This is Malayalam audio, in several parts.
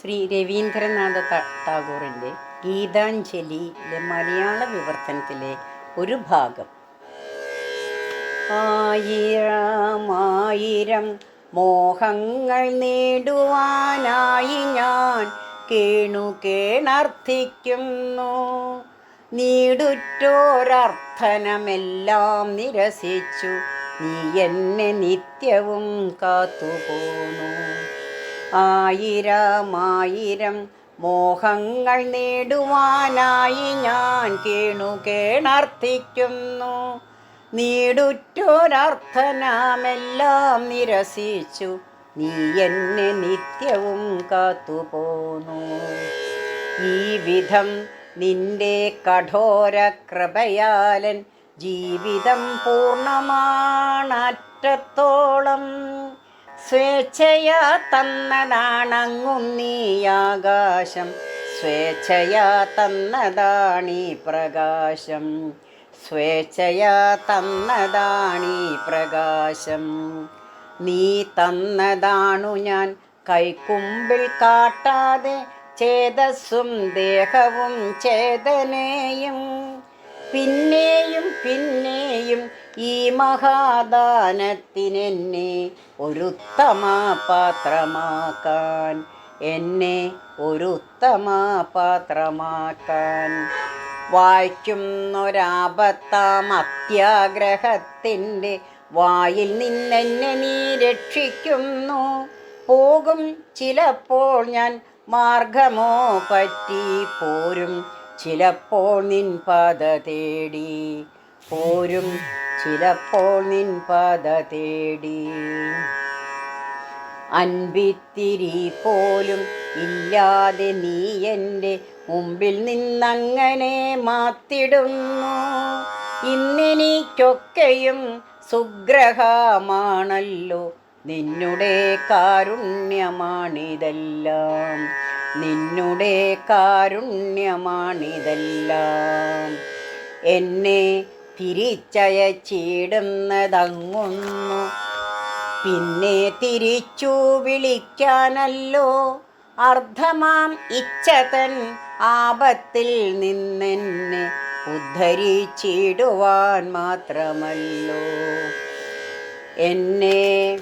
ശ്രീ രവീന്ദ്രനാഥ ടാഗോറിന്റെ ഗീതാഞ്ജലിയിലെ മലയാള വിവർത്തനത്തിലെ ഒരു ഭാഗം. ആയിരം ആയിരം മോഹങ്ങൾ നേടുവാനായി ഞാൻ കേണു കേണർത്ഥിക്കുന്നു നീടുറ്റോരർത്ഥനമെല്ലാം നിരസിച്ചു. നീ എന്നെ നിത്യവും കാത്തുപോന്നു. ആയിരം ആയിരം മോഹങ്ങൾ നേടുവാനായി ഞാൻ കേണു കേണർത്ഥിക്കുന്നു നീടുറ്റൊരർത്ഥനാമെല്ലാം നിരസിച്ചു. നീ എന്നെ നിത്യവും കാത്തുപോന്നു. ഈ വിധം നിന്റെ കഠോര കൃപയാലൻ ജീവിതം പൂർണമാണറ്റത്തോളം സ്വേച്ഛയാ തന്നതാണങ്ങുന്നീ ആകാശം. സ്വേച്ഛയാ തന്നതാണീ പ്രകാശം. സ്വേച്ഛയാ തന്നതാണീ പ്രകാശം. നീ തന്നതാണു ഞാൻ കൈക്കുമ്പിൽ കാട്ടാതെ ചേതസ്സും ദേഹവും ചേതനേയും പിന്നെയും പിന്നെയും ഈ മഹാദാനത്തിനെന്നെ ഒരുത്തമ പാത്രമാക്കാൻ എന്നെ ഒരുത്തമ പാത്രമാക്കാൻ. വായിക്കുന്നൊരാപത്താം അത്യാഗ്രഹത്തിന്റെ വായിൽ നിന്നെന്നെ നീ രക്ഷിക്കുന്നു. പോകും ചിലപ്പോൾ ഞാൻ മാർഗമോ പറ്റി പോരും ചിലപ്പോൾ നിൻ പദ തേടി. പോരും ചിലപ്പോൾ നിൻ പത തേടി. അൻപിത്തിരി പോലും ഇല്ലാതെ നീ എന്റെ മുമ്പിൽ നിന്നങ്ങനെ മാത്തിടുന്നു. ഇന്നെനിക്കൊക്കെയും സുഗ്രഹമാണല്ലോ. നിന്നുടെ കാരുണ്യമാണിതെല്ലാം. നിന്നുടെ കാരുണ്യമാണിതെല്ലാം. എന്നെ തിരിച്ചയച്ചിടുന്നതങ്ങുന്നു. പിന്നെ തിരിച്ചു വിളിക്കാനല്ലോ അർദ്ധമാം ഇച്ഛതൻ ആപത്തിൽ നിന്നെന്നെ ഉദ്ധരിച്ചിടുവാൻ മാത്രമല്ലോ. എന്നെ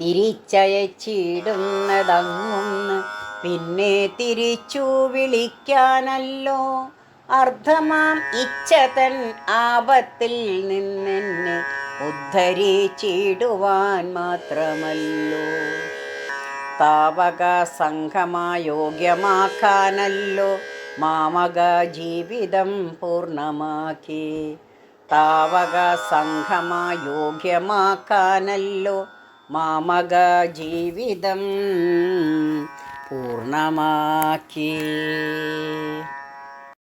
തിരിച്ചയച്ചിടുന്നതങ്ങുന്ന്. പിന്നെ തിരിച്ചു വിളിക്കാനല്ലോ അർദ്ധമാം ഇച്ഛതൻ ആപത്തിൽ നിന്നെന്നെ ഉദ്ധരിച്ചിടുവാൻ മാത്രമല്ലോ. താവക സംഘമായോഗ്യമാക്കാനല്ലോ മാമക ജീവിതം പൂർണമാക്കി താവക സംഘമായോഗ്യമാക്കാനല്ലോ മാമക ജീവിതം പൂർണമാക്കി